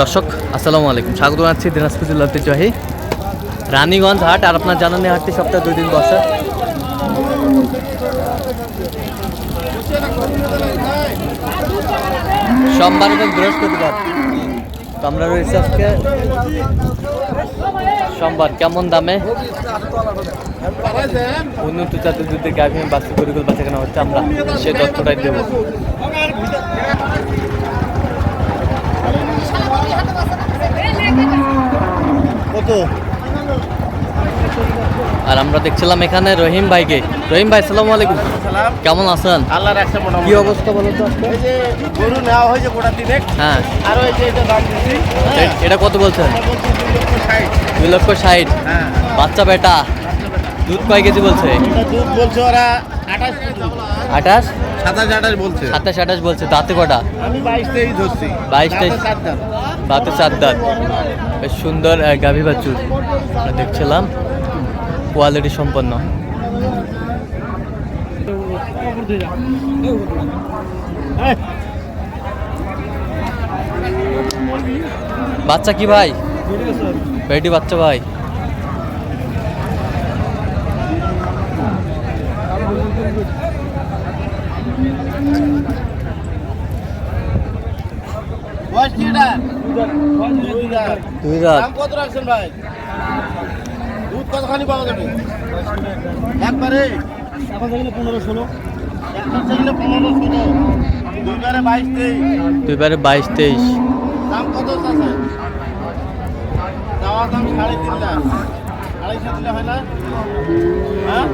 দর্শক, আসসালামু আলাইকুম। স্বাগত জানাচ্ছি দিনাজপুর জেলা ঐতিহ্যবাহী রানীগঞ্জ হাট আর আপনার জানান হাটটি সপ্তাহে দুই দিন বসে। সোমবার বৃহস্পতিবার তো আমরা রয়েছি আজকে। সোমবার কেমন দামে? উন্নত জাতের দুধের গাভী বাচ্চা কেনা হচ্ছে আমরা সেই তথ্যটাই দেবো। আর আমরা দেখছিলাম এখানে রহিম ভাইকে। রহিম ভাই সালাম আলাইকুম। কেমন আছেন? আল্লাহ রাখছে কি অবস্থা বলো তো আজকে? এই যে গরু নেওয়া হয়েছে গোটা দিনে হ্যাঁ। আর ওই যে এটা দাম দিচ্ছি এ- এটা কত বলছেন? দুই লক্ষ ষাট। হ্যাঁ। বাচ্চা বেটা? দুধ কয় কেজি বলছে? দুধ বলছে ওরা আঠাশ আঠাশ? সাতাশ আঠাশ বলছে। সাতাশ আঠাশ বলছে। দাঁতে কটা? আমি বাইশ তেইশ ধরছি। 22 দাঁতে। 23 চার দাঁত। বেশ সুন্দর গাভী বাছুর দেখছিলাম। কোয়ালিটি সম্পন্ন। বাচ্চা কি ভাই? বেটি বাচ্চা ভাই বয়স কি এটা? দুই রাত। কত রাখছেন ভাই? দুধ কতখানি পাওয়া যাবে? একবারে। এখন থাকলে পনেরো ষোলো একবার থাকলে পনেরো ষোলো দুইবারে বাইশ তেইশ। দুইবারে বাইশ তেইশ। দাম কত আছে চাওয়ার দাম সাড়ে তিন লাখ। আড়াইশো দিলে হয় না? হ্যাঁ?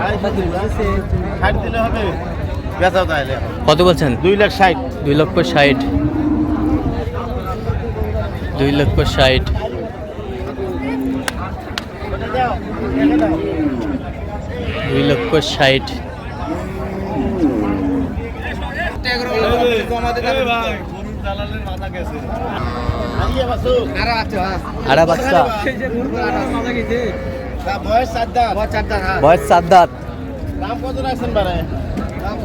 আড়াইশো দিলে ষাট দিলে হবে। বেচাও তাহলে। কত বলছেন? দুই লাখ ষাট। দুই লক্ষ ষাট। দুই লক্ষ ষাট। দুই লক্ষ ষাট। আড়া বাচ্চা। বয়স চার দাঁত চার দাঁত। বয়স সাত দাঁত। দাম কত রাখছেন বারে?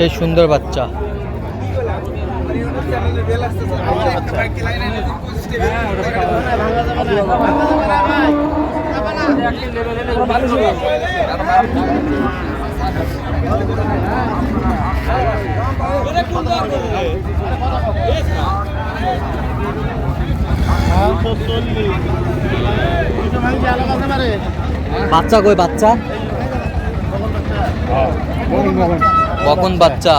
সেই সুন্দর বাচ্চা। বাচ্চা কই বাচ্চা? কখন বাচ্চা।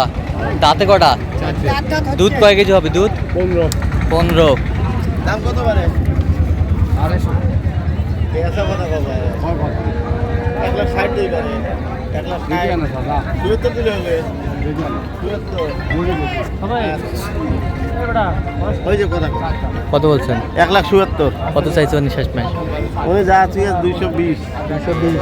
দাঁতে কটা? দুধ কয় কেজি হবে দুধ? পনেরো। পনেরো। দাম কত এক লাখ ষাট পারে বলছেন? এক লাখ চুয়াত্তর। কত চাইছে নিঃশ্বাস ম্যাচ ওই যা আছে দুইশো বিশ। দুশো বিশ।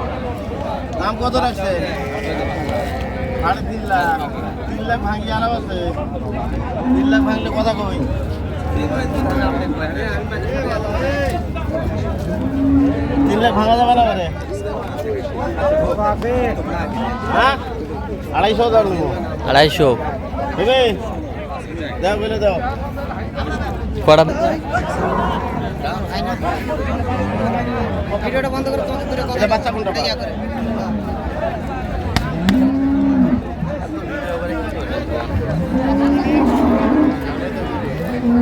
দাম কত রাখছে? সাড়ে তিন লাখ। তিন লাখ ভাঙি আরাম আছে তিন লাখ ভাঙলে কথা কই তিন লাখ ভাঙা যাবে না মানে হ্যাঁ? আড়াইশো দাম দেবো। আড়াইশো। হবে দাও বলে দাও। কটা? এটা বাচ্চা কোনটা?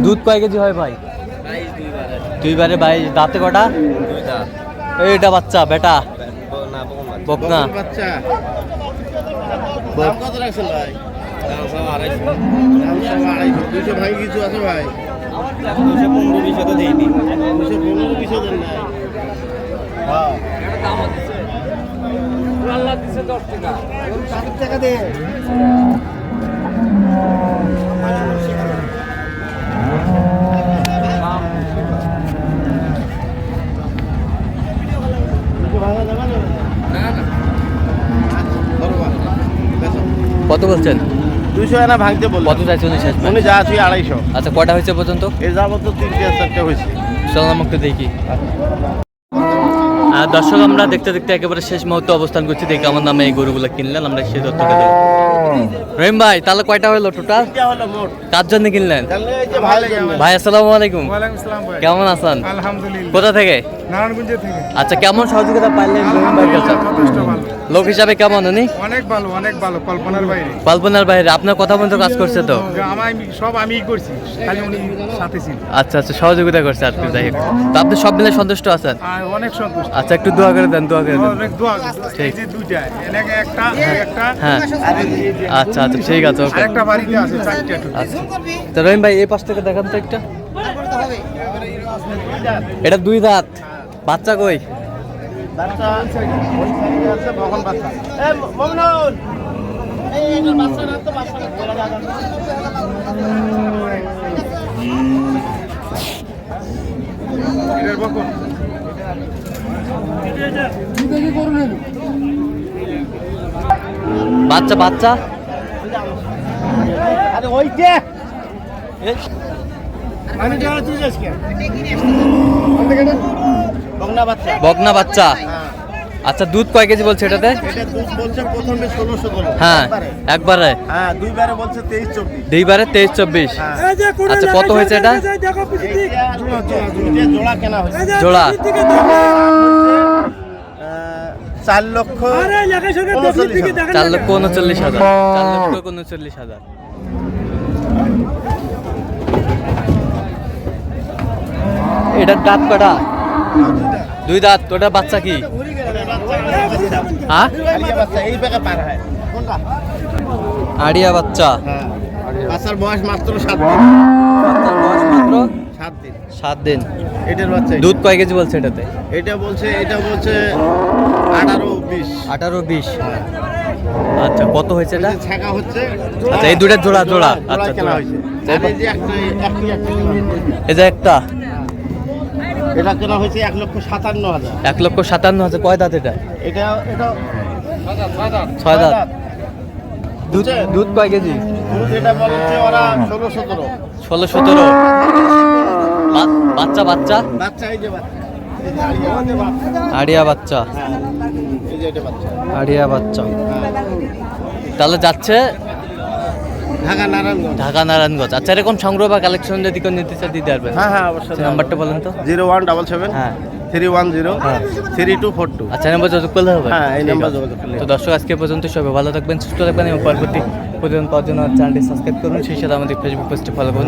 দুধ কয় কেজি হয় ভাই? দুইবারে বাইশ। দাঁতে কটা? এইটা বাচ্চা বেটা? বকনা। বকন বাচ্চা দাম কত রাখছেন ভাই দাম সব আড়াইশো দুশো ভাই কিছু আছে ভাই দুশো পনেরো বিশো তো দিইনি দুশো পনেরো বিশো দেন নাই হ্যাঁ টাকা দে কত বলছেন? দুশো আনা ভাঙতে বল কত চাইছে উনি শেষ উনি যা আছে আড়াইশো। আচ্ছা কটা হয়েছে পর্যন্ত? এ যাবত তো তিনটে চারটে হয়েছে। চলুন আমাকে দেখি। দর্শক আমরা দেখতে দেখতে একেবারে শেষ মুহূর্তে অবস্থান করছি। দেখি আমার নামে এই গরুগুলো কিনলেন আমরা সেই তথ্যটা দেবো রহিম ভাই তাহলে কয়টা হলো টোটাল কার জন্য কিনলেন? ভাই আসসালামু আলাইকুম। কেমন আছেন? আলহামদুলিল্লাহ। কোথা থেকে? নারায়ণগঞ্জ থেকে। আচ্ছা কেমন সহযোগিতা পাইলেন রহিম ভাই কাছে? লোক হিসাবে কেমন উনি? অনেক ভালো অনেক ভালো কল্পনার বাইরে। কল্পনার বাইরে। আপনার কথা মতো কাজ করছে তো? সব আমিই করছি খালি উনি সাথে ছিল আচ্ছা আচ্ছা সহযোগিতা করছে আজকে যাই হোক। তো আপনি সব মিলে সন্তুষ্ট আছেন? অনেক সন্তুষ্ট। আচ্ছা একটু দোয়া করে দেন দোয়া করে দেন। ঠিক। এই যে দুইটা এনেকে একটা এই একটা। হ্যাঁ। আচ্ছা আচ্ছা ঠিক আছে ওকে। আরেকটা বাড়িতে আছে চারটা। আচ্ছা। তো রহিম ভাই এই পাশ থেকে দেখান তো একটা। এটা দুই দাঁত। বাচ্চা কই? বাচ্চা ওই সাইডে আছে বকন বাচ্চা বাচ্চা। আরে ওইটা যাস বাচ্চা। বকনা বাচ্চা। আচ্ছা দুধ কয় কেজি বলছে এটাতে? বলছে প্রথমে হ্যাঁ একবারে। হ্যাঁ দুইবারে বলছে তেইশ চব্বিশ। দুইবারে তেইশ চব্বিশ। হ্যাঁ। আচ্ছা কত হয়েছে এটা? জোড়া কেনা জোড়া। চার লক্ষ উনচল্লিশ হাজার। চার লক্ষ উনচল্লিশ হাজার। চার লক্ষ উনচল্লিশ হাজার। এটার দাঁত কটা দুই দাঁত ওটা বাচ্চা কি? আড়িয়া বাচ্চা। হ্যাঁ বাচ্চার বয়স মাত্র সাত দিন। বাচ্চার বয়স মাত্র সাত দিন। সাত দিন। এটার বাচ্চা দুধ কয় কেজি বলছে এটাতে? এটা বলছে এটা বলছে আঠারো বিশ। আঠারো বিশ। আচ্ছা কত হয়েছে এটা? ছাকা হচ্ছে। আচ্ছা, এই দুইটা জোড়া, জোড়া। আচ্ছা, জোড়া। হয়েছে। এই যে একটা। এটা কেনা হয়েছে এক লক্ষ সাতান্ন হাজার। এক লক্ষ সাতান্ন হাজার। কয় দাঁত এটা? এটা এটা ছয় দাঁত। দুধ দুধ কয় কেজি? দুধ এটা বলছে ওরা ষোলো সতেরো। ষোলো সতেরো। বাচ্চা বাচ্চা? বাচ্চা এই যে বাচ্চা। আড়িয়া বাচ্চা। আড়িয়া বাচ্চা। হ্যাঁ, বাচ্চা। আড়িয়া বাচ্চা। তাহলে যাচ্ছে ঢাকা নারায়ণগঞ্জ। ঢাকা নারায়ণগঞ্জ। আচ্ছা এরকম সংগ্রহ বা কালেকশন যদি কেউ নিতে চায় দিতে পারবেন হ্যাঁ হ্যাঁ অবশ্যই আচ্ছা, নাম্বারটা বলেন তো। জিরো ওয়ান ডাবল সেভেন হ্যাঁ। থ্রি ওয়ান জিরো হ্যাঁ। Three two four two. আচ্ছা নাম্বার যোগাযোগ করলে হবে। হ্যাঁ, এই নাম্বার যোগাযোগ করলে তো দর্শক আজকে পর্যন্ত সবাই ভালো থাকবেন সুস্থ থাকবেন এবং পরবর্তী প্রতিদিন পাওয়ার জন্য চ্যানেলটি সাবস্ক্রাইব করুন। সেই সাথে আমাদের ফেসবুক পেজটি ফলো করুন।